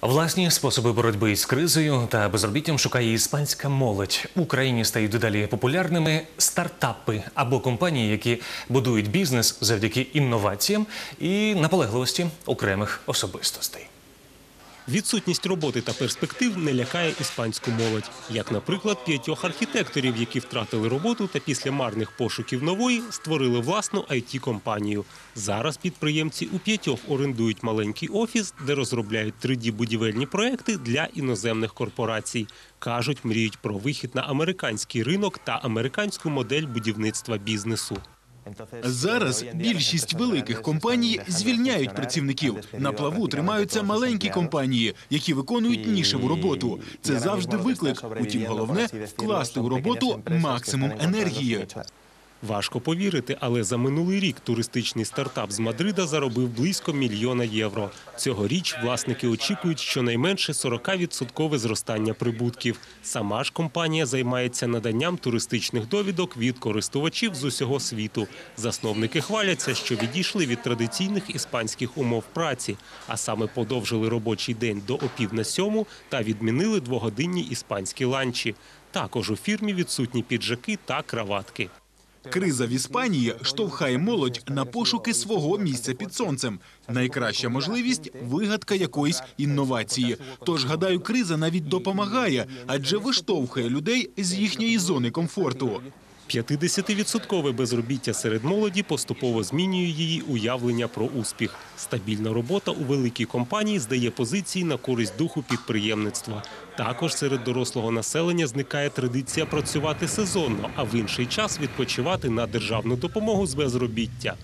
Власні способи боротьби із кризою та безробіттям шукає іспанська молодь. В Україні стають дедалі популярними стартапи або компанії, які будують бізнес завдяки інноваціям і наполегливості окремих особистостей. Відсутність роботи та перспектив не лякає іспанську молодь, як, наприклад, п'ятьох архітекторів, які втратили роботу та після марних пошуків нової створили власну it компанію Зараз підприємці у п'ятьох орендують маленький офіс, де розробляють 3D-будівельні проекти для іноземних корпорацій. Кажуть, мріють про вихід на американський ринок та американську модель будівництва бізнесу. Зараз більшість великих компаній звільняють працівників. На плаву тримаються маленькі компанії, які виконують нішеву роботу. Це завжди виклик. Утім, головне вкласти у роботу максимум енергії. Важко повірити, але за минулий рік туристичний стартап з Мадрида заробив близько мільйона євро. Цьогоріч власники очікують щонайменше 40% зростання прибутків. Сама ж компанія займається наданням туристичних довідок від користувачів з усього світу. Засновники хваляться, що відійшли від традиційних іспанських умов праці, а саме подовжили робочий день до опів на сьому та відмінили двогодинні іспанські ланчі. Також у фірмі відсутні піджаки та краватки. Криза в Іспанії штовхає молодь на пошуки свого місця під сонцем. Найкраща можливість вигадка якоїсь інновації. Тож, гадаю, криза навіть допомагає, адже виштовхує людей з їхньої зони комфорту. 50-відсоткове безробіття серед молоді поступово змінює її уявлення про успіх. Стабільна робота у великій компанії здає позиції на користь духу підприємництва. Також серед дорослого населення зникає традиція працювати сезонно, а в інший час відпочивати на державну допомогу з безробіття.